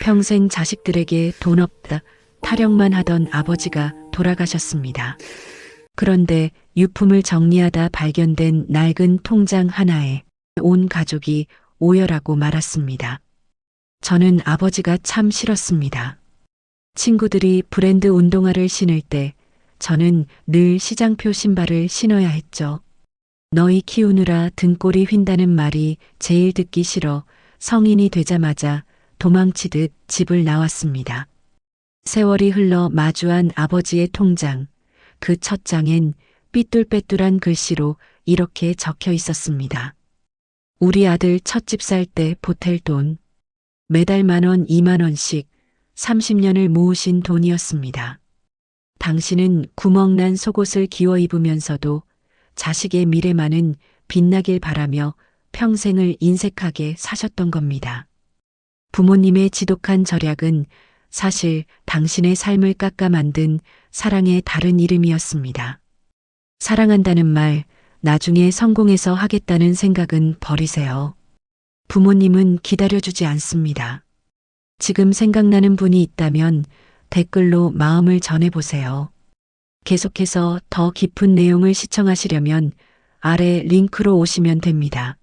평생 자식들에게 돈 없다 타령만 하던 아버지가 돌아가셨습니다. 그런데 유품을 정리하다 발견된 낡은 통장 하나에 온 가족이 오열하고 말았습니다. 저는 아버지가 참 싫었습니다. 친구들이 브랜드 운동화를 신을 때 저는 늘 시장표 신발을 신어야 했죠. 너희 키우느라 등골이 휜다는 말이 제일 듣기 싫어 성인이 되자마자 도망치듯 집을 나왔습니다. 세월이 흘러 마주한 아버지의 통장. 그 첫 장엔 삐뚤빼뚤한 글씨로 이렇게 적혀 있었습니다. 우리 아들 첫 집 살 때 보탤 돈. 매달 만 원, 이만 원씩 30년을 모으신 돈이었습니다. 당신은 구멍난 속옷을 기워 입으면서도 자식의 미래만은 빛나길 바라며 평생을 인색하게 사셨던 겁니다. 부모님의 지독한 절약은 사실 당신의 삶을 깎아 만든 사랑의 다른 이름이었습니다. 사랑한다는 말, 나중에 성공해서 하겠다는 생각은 버리세요. 부모님은 기다려주지 않습니다. 지금 생각나는 분이 있다면 댓글로 마음을 전해보세요. 계속해서 더 깊은 내용을 시청하시려면 아래 링크로 오시면 됩니다.